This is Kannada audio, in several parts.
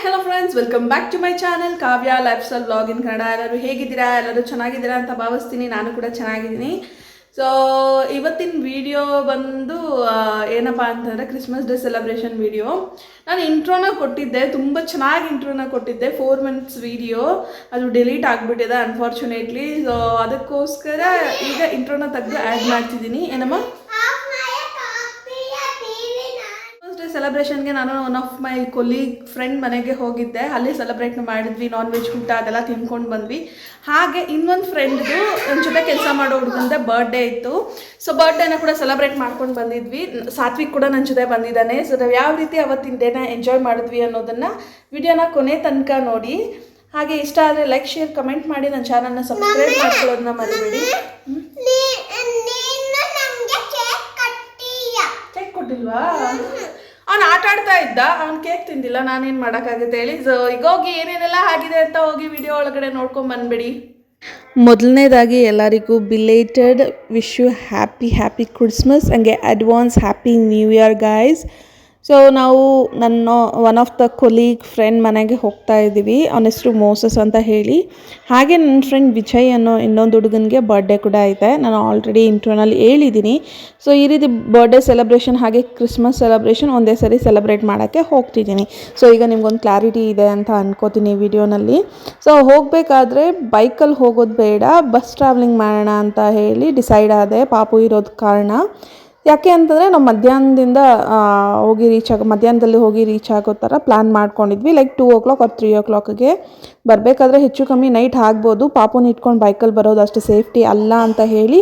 Hello friends welcome back to my channel Kavya lifestyle blog in Kannada ಎಲ್ಲರೂ ಹೇಗಿದ್ದೀರಾ? ಎಲ್ಲರೂ ಚೆನ್ನಾಗಿದ್ದೀರಾ ಅಂತ ಭಾವಿಸ್ತೀನಿ. ನಾನು ಕೂಡ ಚೆನ್ನಾಗಿದ್ದೀನಿ. ಸೊ ಇವತ್ತಿನ ವಿಡಿಯೋ ಬಂದು ಏನಪ್ಪ ಅಂತಂದರೆ ಕ್ರಿಸ್ಮಸ್ ಡೇ ಸೆಲೆಬ್ರೇಷನ್ ವಿಡಿಯೋ ನಾನು ಇಂಟ್ರೋನ ಕೊಟ್ಟಿದ್ದೆ. ತುಂಬ ಚೆನ್ನಾಗಿ ಇಂಟ್ರೋನ ಕೊಟ್ಟಿದ್ದೆ. ಫೋರ್ ಮಂತ್ಸ್ ವಿಡಿಯೋ ಅದು ಡಿಲೀಟ್ ಆಗಿಬಿಟ್ಟಿದೆ ಅನ್ಫಾರ್ಚುನೇಟ್ಲಿ ಸೊ ಅದಕ್ಕೋಸ್ಕರ ಈಗ ಇಂಟ್ರೋನ ತೆಗೆದು ಆ್ಯಡ್ ಮಾಡ್ತಿದ್ದೀನಿ. ಏನಮ್ಮ ಡೇ ಸೆಲೆಬ್ರೇಷನ್ಗೆ ನಾನು one of my colleague friend ಮನೆಗೆ ಹೋಗಿದ್ದೆ. ಅಲ್ಲಿ ಸೆಲೆಬ್ರೇಟ್ ಮಾಡಿದ್ವಿ ನಾನ್ ವೆಜ್ ಊಟ ಅದೆಲ್ಲ ತಿನ್ಕೊಂಡು ಬಂದ್ವಿ. ಹಾಗೆ ಇನ್ನೊಂದು ಫ್ರೆಂಡ್ದು ನನ್ನ ಜೊತೆ ಕೆಲಸ ಮಾಡೋ ಹುಡುಗಂದೆ ಬರ್ಡೇ ಇತ್ತು. ಸೊ ಬರ್ಡೇನ ಕೂಡ ಸೆಲೆಬ್ರೇಟ್ ಮಾಡ್ಕೊಂಡು ಬಂದಿದ್ವಿ. ಸಾತ್ವಿಕ್ ಕೂಡ ನನ್ನ ಜೊತೆ ಬಂದಿದ್ದಾನೆ. ಸೊ ನಾವು ಯಾವ ರೀತಿ ಅವತ್ತಿನ ಡೇನ ಎಂಜಾಯ್ ಮಾಡಿದ್ವಿ ಅನ್ನೋದನ್ನು ವಿಡಿಯೋನ ಕೊನೆ ತನಕ ನೋಡಿ. ಹಾಗೆ ಇಷ್ಟ ಆದರೆ ಲೈಕ್ ಶೇರ್ ಕಮೆಂಟ್ ಮಾಡಿ ನನ್ನ ಚಾನಲ್ನ ಸಬ್ಸ್ಕ್ರೈಬ್ ಮಾಡ್ಕೊಳ್ಳೋದನ್ನ ಮರಿಬೇಡಿ. ಕೊಟ್ಟಿಲ್ವಾ? ಅವ್ನು ಆಟ ಆಡ್ತಾ ಇದ್ದ, ಅವ್ನು ಕೇಕ್ ತಿಂದಿಲ್ಲ, ನಾನೇನು ಮಾಡೋಕ್ಕಾಗುತ್ತೆ ಹೇಳಿ. ಈಗ ಹೋಗಿ ಏನೇನೆಲ್ಲ ಆಗಿದೆ ಅಂತ ಹೋಗಿ ವಿಡಿಯೋ ಒಳಗಡೆ ನೋಡ್ಕೊಂಡು ಬಂದ್ಬಿಡಿ. ಮೊದಲನೇದಾಗಿ ಎಲ್ಲರಿಗೂ belated wish you happy happy Christmas ಹಂಗೆ advance happy new year guys so ನಾವು ನನ್ನ one of the colleague friend ಮನೆಗೆ ಹೋಗ್ತಾ ಇದ್ದೀವಿ. ಅವನ ಹೆಸರು ಮೋಸಸ್ ಅಂತ ಹೇಳಿ. ಹಾಗೆ ನನ್ನ ಫ್ರೆಂಡ್ ವಿಜಯ್ ಅನ್ನೋ ಇನ್ನೊಂದು ಹುಡುಗನಿಗೆ ಬರ್ಡೇ ಕೂಡ ಐತೆ ನಾನು ಆಲ್ರೆಡಿ ಇಂಟ್ರೋನಲ್ಲಿ ಹೇಳಿದ್ದೀನಿ. ಸೊ ಈ ರೀತಿ ಬರ್ಡೇ ಸೆಲೆಬ್ರೇಷನ್ ಹಾಗೆ ಕ್ರಿಸ್ಮಸ್ ಸೆಲೆಬ್ರೇಷನ್ ಒಂದೇ ಸರಿ ಸೆಲೆಬ್ರೇಟ್ ಮಾಡೋಕ್ಕೆ ಹೋಗ್ತಿದ್ದೀನಿ. ಸೊ ಈಗ ನಿಮ್ಗೊಂದು ಕ್ಲಾರಿಟಿ ಇದೆ ಅಂತ ಅನ್ಕೋತೀನಿ ವಿಡಿಯೋನಲ್ಲಿ. ಸೊ ಹೋಗಬೇಕಾದ್ರೆ ಬೈಕಲ್ಲಿ ಹೋಗೋದು ಬೇಡ ಬಸ್ ಟ್ರಾವೆಲಿಂಗ್ ಮಾಡೋಣ ಅಂತ ಹೇಳಿ ಡಿಸೈಡ್ ಆದೆ. ಪಾಪು ಇರೋದು ಕಾರಣ. ಯಾಕೆ ಅಂತಂದರೆ ನಾವು ಮಧ್ಯಾಹ್ನದಿಂದ ಹೋಗಿ ರೀಚ್ ಆಗೋ, ಮಧ್ಯಾಹ್ನದಲ್ಲಿ ಹೋಗಿ ರೀಚ್ ಆಗೋ ಥರ ಪ್ಲ್ಯಾನ್ ಮಾಡ್ಕೊಂಡಿದ್ವಿ. Like two o'clock or three ಓ ಕ್ಲಾಕ್ಗೆ ಬರಬೇಕಾದ್ರೆ ಹೆಚ್ಚು ಕಮ್ಮಿ ನೈಟ್ ಆಗ್ಬೋದು. ಪಾಪುನ ಇಟ್ಕೊಂಡು ಬೈಕಲ್ಲಿ ಬರೋದು ಅಷ್ಟು ಸೇಫ್ಟಿ ಅಲ್ಲ ಅಂತ ಹೇಳಿ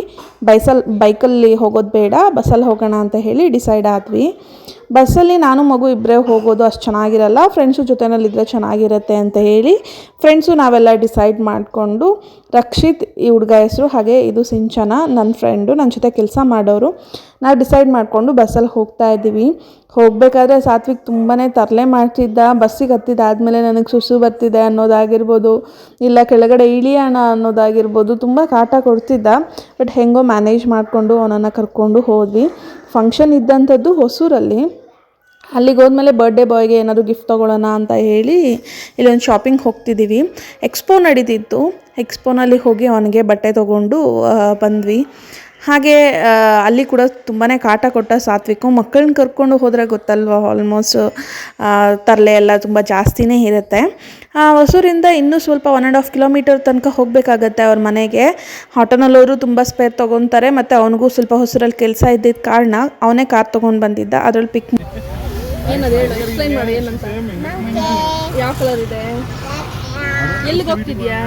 ಬೈಸಲ್ ಬೈಕಲ್ಲಿ ಹೋಗೋದು ಬೇಡ ಬಸ್ಸಲ್ಲಿ ಹೋಗೋಣ ಅಂತ ಹೇಳಿ ಡಿಸೈಡ್ ಆದ್ವಿ. ಬಸ್ಸಲ್ಲಿ ನಾನು ಮಗು ಇಬ್ಬರೇ ಹೋಗೋದು ಅಷ್ಟು ಚೆನ್ನಾಗಿರಲ್ಲ ಫ್ರೆಂಡ್ಸು ಜೊತೆನಲ್ಲಿದ್ದರೆ ಚೆನ್ನಾಗಿರುತ್ತೆ ಅಂತ ಹೇಳಿ ಫ್ರೆಂಡ್ಸು ನಾವೆಲ್ಲ ಡಿಸೈಡ್ ಮಾಡಿಕೊಂಡು ರಕ್ಷಿತ್ ಈ ಹುಡುಗ ಹೆಸರು, ಹಾಗೆ ಇದು ಸಿಂಚನ ನನ್ನ ಫ್ರೆಂಡು ನನ್ನ ಜೊತೆ ಕೆಲಸ ಮಾಡೋರು, ನಾವು ಡಿಸೈಡ್ ಮಾಡಿಕೊಂಡು ಬಸ್ಸಲ್ಲಿ ಹೋಗ್ತಾ ಇದ್ದೀವಿ. ಹೋಗಬೇಕಾದ್ರೆ ಸಾತ್ವಿಕ್ ತುಂಬಾ ತರಲೆ ಮಾಡ್ತಿದ್ದ, ಬಸ್ಸಿಗೆ ಹತ್ತಿದ್ದಾದಮೇಲೆ ನನಗೆ ಸುಸು ಬರ್ತಿದೆ ಅನ್ನೋದಾಗಿರ್ಬೋದು, ಇಲ್ಲ ಕೆಳಗಡೆ ಇಳಿಯೋಣ ಅನ್ನೋದಾಗಿರ್ಬೋದು, ತುಂಬ ಕಾಟ ಕೊಡ್ತಿದ್ದ ಬಟ್ ಹೆಂಗೋ ಮ್ಯಾನೇಜ್ ಮಾಡಿಕೊಂಡು ಅವನನ್ನು ಕರ್ಕೊಂಡು ಹೋದ್ವಿ. ಫಂಕ್ಷನ್ ಇದ್ದಂಥದ್ದು ಹೊಸೂರಲ್ಲಿ. ಅಲ್ಲಿಗೆ ಹೋದ್ಮೇಲೆ ಬರ್ಡೇ ಬಾಯ್ಗೆ ಏನಾದರೂ ಗಿಫ್ಟ್ ತೊಗೊಳ್ಳೋಣ ಅಂತ ಹೇಳಿ ಇಲ್ಲೊಂದು ಶಾಪಿಂಗ್ ಹೋಗ್ತಿದ್ದೀವಿ ಎಕ್ಸ್ಪೋ ನಡೀತಿತ್ತು. ಎಕ್ಸ್ಪೋನಲ್ಲಿ ಹೋಗಿ ಅವನಿಗೆ ಬಟ್ಟೆ ತೊಗೊಂಡು ಬಂದ್ವಿ. ಹಾಗೆ ಅಲ್ಲಿ ಕೂಡ ತುಂಬಾ ಕಾಟ ಕೊಟ್ಟ ಸಾತ್ವಿಕು ಮಕ್ಕಳನ್ನ ಕರ್ಕೊಂಡು ಹೋದರೆ ಗೊತ್ತಲ್ವ ಆಲ್ಮೋಸ್ಟ್ ತರಲೆ ಎಲ್ಲ ತುಂಬ ಜಾಸ್ತಿನೇ ಇರುತ್ತೆ ಆ, ಹೊಸೂರಿಂದ ಇನ್ನೂ ಸ್ವಲ್ಪ ಒನ್ ಆ್ಯಂಡ್ ಹಾಫ್ ಕಿಲೋಮೀಟರ್ ತನಕ ಹೋಗಬೇಕಾಗತ್ತೆ ಅವ್ರ ಮನೆಗೆ ಆಟೋನಲ್ಲವರು ತುಂಬ ಸ್ಪೇರ್ ತೊಗೊತಾರೆ ಮತ್ತು ಅವನಿಗೂ ಸ್ವಲ್ಪ ಹೊಸೂರಲ್ಲಿ ಕೆಲಸ ಇದ್ದಿದ್ದ ಕಾರಣ ಅವನೇ ಕಾರ್ ತೊಗೊಂಡು ಬಂದಿದ್ದ ಅದರಲ್ಲಿ ಪಿಕ್ ಏನದು ಹೇಳು ಎಕ್ಸ್ಪ್ಲೈನ್ ಮಾಡಿ ಏನಂತ ಯಾವ ಕಲರ್ ಇದೆ ಎಲ್ಲಿಗೆ ಹೋಗ್ತಿದ್ಯಾ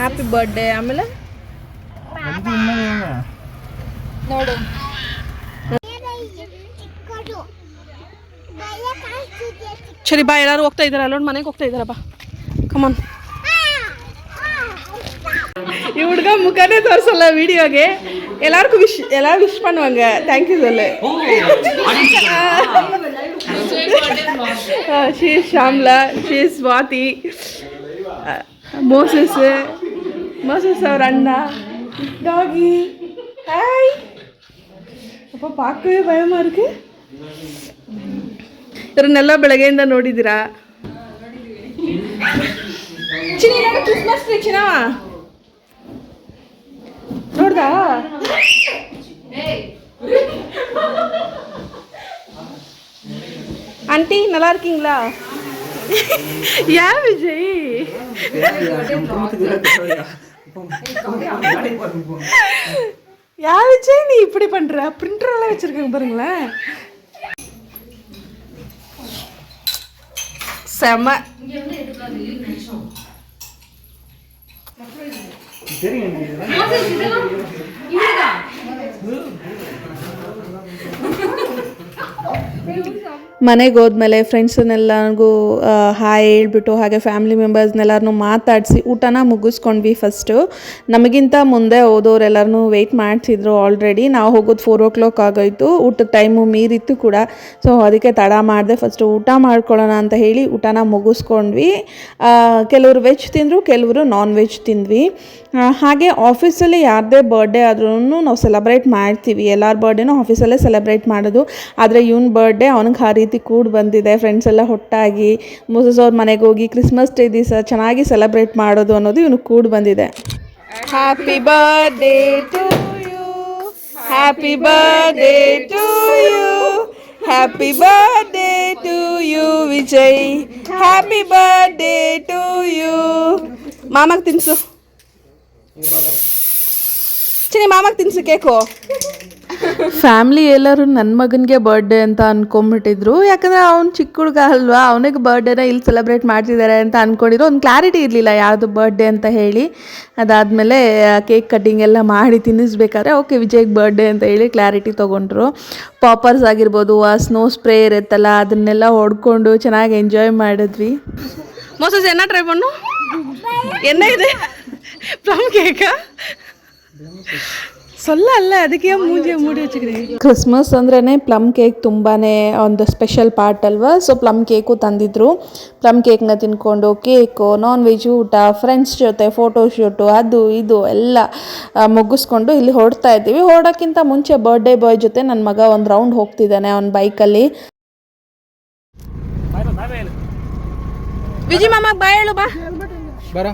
ಹ್ಯಾಪಿ ಬರ್ಡೇ ಆಮೇಲೆ ನೋಡು ಸರಿ ಬಾ ಎಲ್ಲರೂ ಹೋಗ್ತಾ ಇದಾರೆ ಅಲ್ಲೋಡ್ ಮನೆಗೆ ಹೋಗ್ತಾ ಇದಾರ ಬಾ ಕಮನ್ ಈ ಹುಡುಗ ಮುಖನೇ ತೋರಿಸಲ್ಲ ವಿಡಿಯೋಗೆ ಎಲ್ಲಾರ್ಗೂ ವಿಶ್ ಎಲ್ಲ ವಿಶ್ பண்ணுவாங்க தேங்க்யூ சொல்லு ಶೀ ಶ್ಯಾಮ್ಲಾ ಶೀ ಸ್ವಾತಿ ಮೋಸಸ್ Moses ಅವ್ರ ಅಣ್ಣ, ಡಾಗಿ ஹாய் அப்போ பார்க்கவே பயமாக இருக்கு ಇವರನ್ನೆಲ್ಲ ಬೆಳಗ್ಗೆಯಿಂದ ನೋಡಿದ್ದೀರಾ? ಚಿನಿ ನೋಡಿ ನೋಡ್ದಾ? ಆಂಟಿ நல்லா இருக்கீங்களா யா ವಿಜಯ್? யாருச்சே நீ இப்படி பண்ணுற பிரிண்டரெல்லாம் வச்சுருக்காங்க பாருங்களேன். செம. தெரியுங்க ಮನೆಗೆ ಹೋದ್ಮೇಲೆ ಫ್ರೆಂಡ್ಸನ್ನೆಲ್ಲರಿಗೂ ಹಾಯ್ ಹೇಳ್ಬಿಟ್ಟು ಹಾಗೆ ಫ್ಯಾಮಿಲಿ ಮೆಂಬರ್ಸ್ನೆಲ್ಲರನ್ನೂ ಮಾತಾಡಿಸಿ ಊಟನ ಮುಗಿಸ್ಕೊಂಡ್ವಿ ಫಸ್ಟು ನಮಗಿಂತ ಮುಂದೆ ಹೋದವ್ರೆಲ್ಲರನ್ನೂ ವೆಯ್ಟ್ ಮಾಡ್ತಿದ್ರು ಆಲ್ರೆಡಿ ನಾವು ಹೋಗೋದು ಫೋರ್ ಓ ಕ್ಲಾಕ್ ಆಗೋಯ್ತು. ಊಟದ ಟೈಮು ಮೀರಿತ್ತು ಕೂಡ. ಸೊ ಅದಕ್ಕೆ ತಡ ಮಾಡಿದೆ ಫಸ್ಟು ಊಟ ಮಾಡ್ಕೊಳ್ಳೋಣ ಅಂತ ಹೇಳಿ ಊಟನ ಮುಗಿಸ್ಕೊಂಡ್ವಿ. ಕೆಲವರು ವೆಜ್ ತಿಂದರು, ಕೆಲವರು ನಾನ್ ವೆಜ್ ತಿಂದ್ವಿ ಹಾಗೆ ಆಫೀಸಲ್ಲಿ ಯಾರದೇ ಬರ್ಡೇ ಆದ್ರೂ ನಾವು ಸೆಲೆಬ್ರೇಟ್ ಮಾಡ್ತೀವಿ. ಎಲ್ಲರ ಬರ್ಡೇನೂ ಆಫೀಸಲ್ಲೇ ಸೆಲೆಬ್ರೇಟ್ ಮಾಡೋದು. ಆದರೆ ಇವನ್ ಬರ್ಡೇ ಅವನಿಗೆ ಆ ರೀತಿ ಕೂಡ ಬಂದಿದೆ. ಫ್ರೆಂಡ್ಸ್ ಎಲ್ಲ ಒಟ್ಟಾಗಿ ಮೋಸಸ್ ಅವ್ರ ಮನೆಗೆ ಹೋಗಿ ಕ್ರಿಸ್ಮಸ್ ಡೇ ದಿವಸ ಚೆನ್ನಾಗಿ ಸೆಲೆಬ್ರೇಟ್ ಮಾಡೋದು ಅನ್ನೋದು ಇವನು ಕೂಡ ಬಂದಿದೆ. Happy birthday to you happy birthday to you happy birthday to you Vijay happy birthday to you ಮಾಮಾಗ ತಿನ್ಸು. ಚಿನಿ ಮಾಮಾಗ ತಿನ್ಸು ಕೇಕು. ಫ್ಯಾಮಿಲಿ ಎಲ್ಲರೂ ನನ್ನ ಮಗನಿಗೆ ಬರ್ಡೇ ಅಂತ ಅನ್ಕೊಂಬಿಟ್ಟಿದ್ರು. ಯಾಕಂದ್ರೆ ಅವ್ನು ಚಿಕ್ಕ ಹುಡುಗ ಅಲ್ವಾ, ಅವನಿಗೆ ಬರ್ಡೇನ ಇಲ್ಲಿ ಸೆಲೆಬ್ರೇಟ್ ಮಾಡ್ತಿದ್ದಾರೆ ಅಂತ ಅಂದ್ಕೊಂಡಿದ್ರು ಒಂದು ಕ್ಲಾರಿಟಿ ಇರಲಿಲ್ಲ ಯಾವುದು ಬರ್ಡೇ ಅಂತ ಹೇಳಿ. ಅದಾದಮೇಲೆ ಕೇಕ್ ಕಟ್ಟಿಂಗ್ ಎಲ್ಲ ಮಾಡಿ ತಿನ್ನಿಸ್ಬೇಕಾದ್ರೆ ಓಕೆ ವಿಜಯ್ಗೆ ಬರ್ಡೇ ಅಂತ ಹೇಳಿ ಕ್ಲಾರಿಟಿ ತೊಗೊಂಡ್ರು. ಪಾಪರ್ಸ್ ಆಗಿರ್ಬೋದು, ಆ ಸ್ನೋ ಸ್ಪ್ರೇ ಇರುತ್ತಲ್ಲ, ಅದನ್ನೆಲ್ಲ ಹೊಡ್ಕೊಂಡು ಚೆನ್ನಾಗಿ ಎಂಜಾಯ್ ಮಾಡಿದ್ವಿ. ಮೋಸಸ್ ಎನ್ನ ಟ್ರೈ ಪಣ್ಣು? ಎನ್ನ ಇದೆ? ಪ್ಲಮ್ ಕೇಕಾ ಸೊಲ್ಲ ಅಲ್ಲ ಅದಕ್ಕೆ ಮೂಜೆ ಮೂಡಿ ಹಚ್ಚಿದ್ರಿ. ಕ್ರಿಸ್ಮಸ್ ಅಂದ್ರೆ ಪ್ಲಮ್ ಕೇಕ್ ತುಂಬಾ ಒಂದು ಸ್ಪೆಷಲ್ ಪಾರ್ಟ್ ಅಲ್ವಾ? ಸೊ ಪ್ಲಮ್ ಕೇಕು ತಂದಿದ್ರು. ಪ್ಲಮ್ ಕೇಕ್ನ ತಿನ್ಕೊಂಡು ಕೇಕು ನಾನ್ ವೆಜ್ ಊಟ ಫ್ರೆಂಡ್ಸ್ ಜೊತೆ ಫೋಟೋ ಶೂಟು ಅದು ಇದು ಎಲ್ಲ ಮುಗಿಸ್ಕೊಂಡು ಇಲ್ಲಿ ಹೊಡ್ತಾ ಇದ್ದೀವಿ. ಹೊಡೋಕ್ಕಿಂತ ಮುಂಚೆ ಬರ್ಡೇ ಬಾಯ್ ಜೊತೆ ನನ್ನ ಮಗ ಒಂದು ರೌಂಡ್ ಹೋಗ್ತಿದ್ದಾನೆ ಅವನ ಬೈಕಲ್ಲಿ ವಿಜಿ ಮಾಮ ಬಾ ಹೇಳು ಬಾ. ಬರ.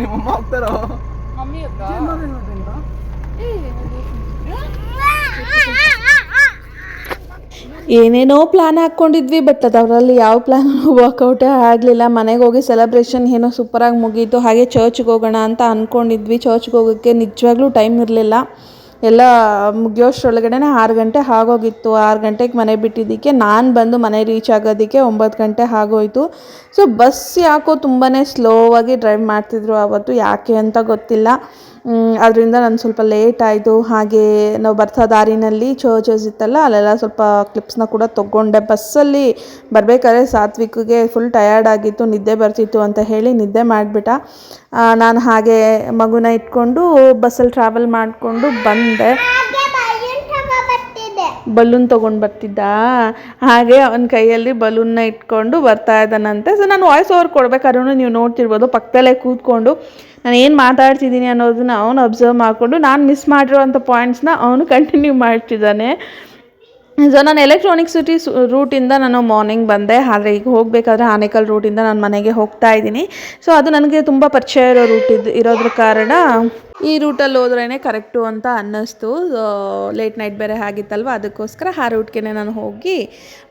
ನಿಮ್ಮ ಹೋಗ್ತಾರೋ? ಏನೇನೋ ಪ್ಲ್ಯಾನ್ ಹಾಕ್ಕೊಂಡಿದ್ವಿ ಬಟ್ ಅದರಲ್ಲಿ ಯಾವ ಪ್ಲ್ಯಾನ್ ವರ್ಕೌಟೇ ಆಗಲಿಲ್ಲ. ಮನೆಗೆ ಹೋಗಿ ಸೆಲೆಬ್ರೇಷನ್ ಏನೋ ಸೂಪರಾಗಿ ಮುಗೀತು. ಹಾಗೆ ಚರ್ಚ್ಗೆ ಹೋಗೋಣ ಅಂತ ಅಂದ್ಕೊಂಡಿದ್ವಿ ಚರ್ಚ್ಗೆ ಹೋಗೋಕ್ಕೆ ನಿಜವಾಗ್ಲೂ ಟೈಮ್ ಇರಲಿಲ್ಲ. ಎಲ್ಲ ಮುಗಿಯೋಷ್ಟ್ರೊಳಗಡೆ ಆರು ಗಂಟೆ ಆಗೋಗಿತ್ತು. ಆರು ಗಂಟೆಗೆ ಮನೆ ಬಿಟ್ಟಿದ್ದಕ್ಕೆ ನಾನು ಬಂದು ಮನೆ ರೀಚ್ ಆಗೋದಕ್ಕೆ ಒಂಬತ್ತು ಗಂಟೆ ಆಗೋಯ್ತು. ಸೊ ಬಸ್ ಯಾಕೋ ತುಂಬಾ ಸ್ಲೋವಾಗಿ ಡ್ರೈವ್ ಮಾಡ್ತಿದ್ರು ಆವತ್ತು ಯಾಕೆ ಅಂತ ಗೊತ್ತಿಲ್ಲ. ಅದರಿಂದ ನಾನು ಸ್ವಲ್ಪ ಲೇಟ್ ಆಯಿತು. ಹಾಗೆ ನಾವು ಬರ್ತಾ ದಾರಿನಲ್ಲಿ ಚರ್ಚಸ್ ಇತ್ತಲ್ಲ, ಅಲ್ಲೆಲ್ಲ ಸ್ವಲ್ಪ ಕ್ಲಿಪ್ಸ್ನ ಕೂಡ ತೊಗೊಂಡೆ. ಬಸ್ಸಲ್ಲಿ ಬರಬೇಕಾದ್ರೆ ಸಾತ್ವಿಕ್ಗೆ ಫುಲ್ ಟಯರ್ಡ್ ಆಗಿತ್ತು, ನಿದ್ದೆ ಬರ್ತಿತ್ತು ಅಂತ ಹೇಳಿ ನಿದ್ದೆ ಮಾಡಿಬಿಟ್ಟ. ನಾನು ಹಾಗೆ ಮಗುನ ಇಟ್ಕೊಂಡು ಬಸ್ಸಲ್ಲಿ ಟ್ರಾವೆಲ್ ಮಾಡಿಕೊಂಡು ಬಂದೆ. ಬಲೂನ್ ತೊಗೊಂಡು ಬರ್ತಿದ್ದ? ಹಾಗೆ ಅವನ ಕೈಯಲ್ಲಿ ಬಲೂನ್ನ ಇಟ್ಕೊಂಡು ಬರ್ತಾ ಇದ್ದಾನಂತೆ. ಸೊ ನಾನು ವಾಯ್ಸ್ ಓವರ್ ಕೊಡ್ಬೇಕಾದ್ರೂ ನೀವು ನೋಡ್ತಿರ್ಬೋದು, ಪಕ್ಕದಲ್ಲೇ ಕೂತ್ಕೊಂಡು ನಾನು ಏನು ಮಾತಾಡ್ತಿದ್ದೀನಿ ಅನ್ನೋದನ್ನ ಅವನು ಅಬ್ಸರ್ವ್ ಮಾಡಿಕೊಂಡು, ನಾನು ಮಿಸ್ ಮಾಡಿರೋವಂಥ ಪಾಯಿಂಟ್ಸ್ನ ಅವನು ಕಂಟಿನ್ಯೂ ಮಾಡ್ತಿದ್ದಾನೆ. ಸೊ ನಾನು ಎಲೆಕ್ಟ್ರಾನಿಕ್ ಸಿಟಿ ರೂಟಿಂದ ನಾನು ಮಾರ್ನಿಂಗ್ ಬಂದೆ. ಆದರೆ ಈಗ ಹೋಗಬೇಕಾದ್ರೆ ಆನೇಕಲ್ ರೂಟಿಂದ ನಾನು ಮನೆಗೆ ಹೋಗ್ತಾ ಇದ್ದೀನಿ. ಸೊ ಅದು ನನಗೆ ತುಂಬ ಪರಿಚಯ ಇರೋ ರೂಟ್ ಇದು ಇರೋದ್ರ ಕಾರಣ ಈ ರೂಟಲ್ಲಿ ಹೋದ್ರೇ ಕರೆಕ್ಟು ಅಂತ ಅನ್ನಿಸ್ತು. ಲೇಟ್ ನೈಟ್ ಬೇರೆ ಆಗಿತ್ತಲ್ವ? ಅದಕ್ಕೋಸ್ಕರ ಆ ರೂಟ್ಗೆ ನಾನು ಹೋಗಿ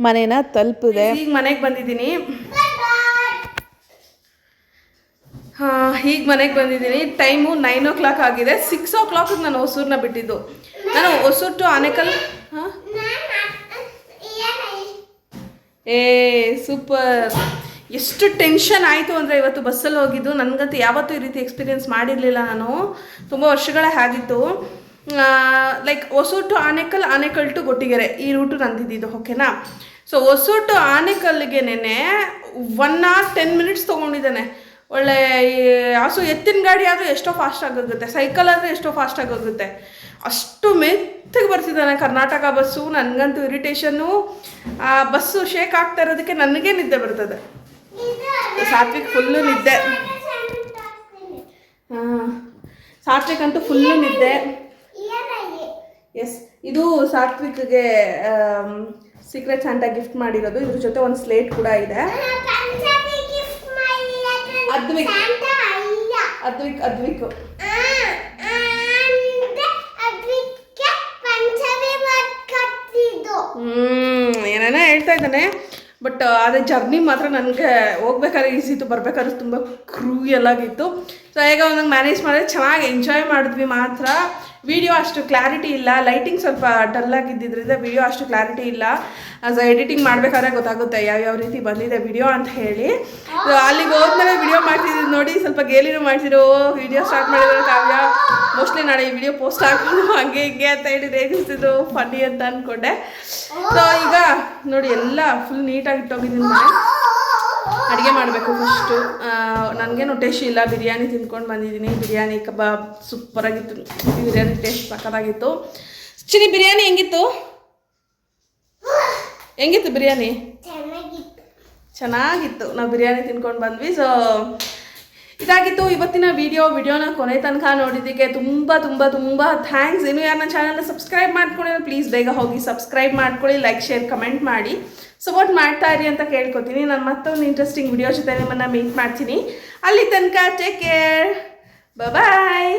ಮನೇನ ತಲುಪಿದೆ. ಈಗ ಮನೆಗೆ ಬಂದಿದ್ದೀನಿ. ಈಗ ಮನೆಗೆ ಬಂದಿದ್ದೀನಿ. ಟೈಮು ನೈನ್ ಓ ಕ್ಲಾಕ್ ಆಗಿದೆ. ಸಿಕ್ಸ್ ಓ ಕ್ಲಾಕಿಗೆ ನಾನು ಹೊಸೂರನ್ನ ಬಿಟ್ಟಿದ್ದು. ನಾನು ಹೊಸೂರು ಟು ಆನೇಕಲ್ ಹಾಂ ಏ ಸೂಪರ್ ಎಷ್ಟು ಟೆನ್ಷನ್ ಆಯಿತು ಅಂದರೆ ಇವತ್ತು ಬಸ್ಸಲ್ಲಿ ಹೋಗಿದ್ದು. ನನಗಂತೂ ಯಾವತ್ತೂ ಈ ರೀತಿ ಎಕ್ಸ್ಪೀರಿಯೆನ್ಸ್ ಮಾಡಿರಲಿಲ್ಲ ನಾನು. ತುಂಬ ವರ್ಷಗಳೇ ಆಗಿತ್ತು. Like Hosur to Anekal Anekal to Gottigere ಈ ರೂಟು ನಂದಿದ್ದು ಓಕೆನಾ ಸೊ ಹೊಸೂರು ಟು ಆನೆಕಲ್ಗೆ ನೆನೆ ಒನ್ ಅವರ್ ಟೆನ್ ಮಿನಿಟ್ಸ್ ತೊಗೊಂಡಿದ್ದಾನೆ. ಒಳ್ಳೆ ಈ ಹಸು ಎತ್ತಿನ ಗಾಡಿ ಆದರೂ ಎಷ್ಟೋ ಫಾಸ್ಟ್ ಹೋಗುತ್ತೆ ಸೈಕಲ್ ಆದರೆ ಎಷ್ಟೋ ಫಾಸ್ಟ್ ಹೋಗುತ್ತೆ ಅಷ್ಟು ಮೆತ್ತಗೆ ಬರ್ತಿದ್ದಾನೆ ಕರ್ನಾಟಕ ಬಸ್ಸು, ನನಗಂತೂ ಇರಿಟೇಷನ್ನು ಆ ಬಸ್ಸು ಶೇಕ್ ಆಗ್ತಾ ಇರೋದಕ್ಕೆ ನನಗೇ ನಿದ್ದೆ ಬರ್ತದೆ. ಸಾತ್ವಿಕ್ ಫುಲ್ಲು ನಿದ್ದೆ. ಹಾಂ, ಸಾತ್ವಿಕ್ ಅಂತೂ ಫುಲ್ಲು ನಿದ್ದೆ. ಎಸ್ ಇದು ಸಾತ್ವಿಕ್ಗೆ ಸೀಕ್ರೆಟ್ ಸ್ಯಾಂಟಾ ಗಿಫ್ಟ್ ಮಾಡಿರೋದು. ಇದ್ರ ಜೊತೆ ಒಂದು ಸ್ಲೇಟ್ ಕೂಡ ಇದೆ. ಅದ್ವಿಕ್. ಅದ್ವಿಕ್ ಅದ್ವಿಕ್. ಹ್ಮ್ ಏನೇನೋ ಹೇಳ್ತಾ ಇದ್ದಾನೆ. ಬಟ್ ಅದೇ ಜರ್ನಿ ಮಾತ್ರ ನನಗೆ ಹೋಗ್ಬೇಕಾದ್ರೆ ಈಸಿ ಇತ್ತು. ಬರ್ಬೇಕಾದ್ರೆ ತುಂಬ ಕ್ರೂಯಲ್ ಆಗಿತ್ತು. ಸೊ ಈಗ ಒಂದಂಗೆ ಮ್ಯಾನೇಜ್ ಮಾಡಿದ್ರೆ ಚೆನ್ನಾಗಿ ಎಂಜಾಯ್ ಮಾಡಿದ್ವಿ ಮಾತ್ರ. ವಿಡಿಯೋ ಅಷ್ಟು ಕ್ಲಾರಿಟಿ ಇಲ್ಲ. ಲೈಟಿಂಗ್ ಸ್ವಲ್ಪ ಡಲ್ ಆಗಿದ್ದಿದ್ರಿಂದ ವಿಡಿಯೋ ಅಷ್ಟು ಕ್ಲಾರಿಟಿ ಇಲ್ಲ. ಆಸ್ ಎಡಿಟಿಂಗ್ ಮಾಡಬೇಕಾದ್ರೆ ಗೊತ್ತಾಗುತ್ತೆ ಯಾವ್ಯಾವ ರೀತಿ ಬಂದಿದೆ ವಿಡಿಯೋ ಅಂತ ಹೇಳಿ. ಅಲ್ಲಿಗೆ ಹೋದ್ಮೇಲೆ ವಿಡಿಯೋ ಮಾಡ್ತಿದ್ದು ನೋಡಿ ಸ್ವಲ್ಪ ಗೇಲಿನೂ ಮಾಡ್ತಿರೋ ವಿಡಿಯೋ ಸ್ಟಾರ್ಟ್ ಮಾಡಿದ್ರೆ ಕಾವ್ಯ ಮೋಸ್ಟ್ಲಿ ನಾಳೆ ಈ ವಿಡಿಯೋ ಪೋಸ್ಟ್ ಹಾಕೋದು, ಹಂಗೆ ಹಿಂಗೆ ಅಂತ ಹೇಳಿ ರೇಗಿಸ್ತಿದ್ರು. ಫನ್ನಿ ಅಂತ ಅಂದ್ಕೊಂಡೆ ಸೊ ಈಗ ನೋಡಿ ಎಲ್ಲ ಫುಲ್ ನೀಟಾಗಿ ಇಟ್ಟೋಗಿದ್ದೀನಿ ಅಡುಗೆ ಮಾಡಬೇಕು ಫಸ್ಟು ನನಗೇನು ಟೇಸ್ಟ್ ಇಲ್ಲ. ಬಿರಿಯಾನಿ ತಿಂದ್ಕೊಂಡು ಬಂದಿದ್ದೀನಿ. ಬಿರಿಯಾನಿ ಕಬಾಬ್ ಸೂಪರಾಗಿತ್ತು ಬಿರಿಯಾನಿ ಟೇಸ್ಟ್ ಸಕ್ಕತ್ತಾಗಿತ್ತು ಚಿನಿ ಬಿರಿಯಾನಿ ಹೆಂಗಿತ್ತು? ಹೆಂಗಿತ್ತು ಬಿರಿಯಾನಿ? ಚೆನ್ನಾಗಿತ್ತು. ನಾವು ಬಿರಿಯಾನಿ ತಿನ್ಕೊಂಡು ಬಂದ್ವಿ. ಸೊ ಇದಾಗಿತ್ತು ಇವತ್ತಿನ ವಿಡಿಯೋ ವಿಡಿಯೋನ ಕೊನೆ ತನಕ ನೋಡಿದ್ದಕ್ಕೆ ತುಂಬ ತುಂಬ ತುಂಬ ಥ್ಯಾಂಕ್ಸ್ ಇನ್ನು ಯಾರು ನನ್ನ ಚಾನಲ್ನ ಸಬ್ಸ್ಕ್ರೈಬ್ ಮಾಡ್ಕೊಂಡಿರೋ ಪ್ಲೀಸ್ ಬೇಗ ಹೋಗಿ ಸಬ್ಸ್ಕ್ರೈಬ್ ಮಾಡ್ಕೊಳ್ಳಿ ಲೈಕ್ ಶೇರ್ ಕಮೆಂಟ್ ಮಾಡಿ. ಸಪೋರ್ಟ್ ಮಾಡ್ತಾ ಇರಿ ಅಂತ ಕೇಳ್ಕೊತೀನಿ. ನಾನು ಮತ್ತೊಂದು ಇಂಟ್ರೆಸ್ಟಿಂಗ್ ವಿಡಿಯೋ ಜೊತೆ ನಿಮ್ಮನ್ನು ಮೀಟ್ ಮಾಡ್ತೀನಿ. ಅಲ್ಲಿ ತನಕ ಟೇಕ್ ಕೇರ್ ಬಾಯ್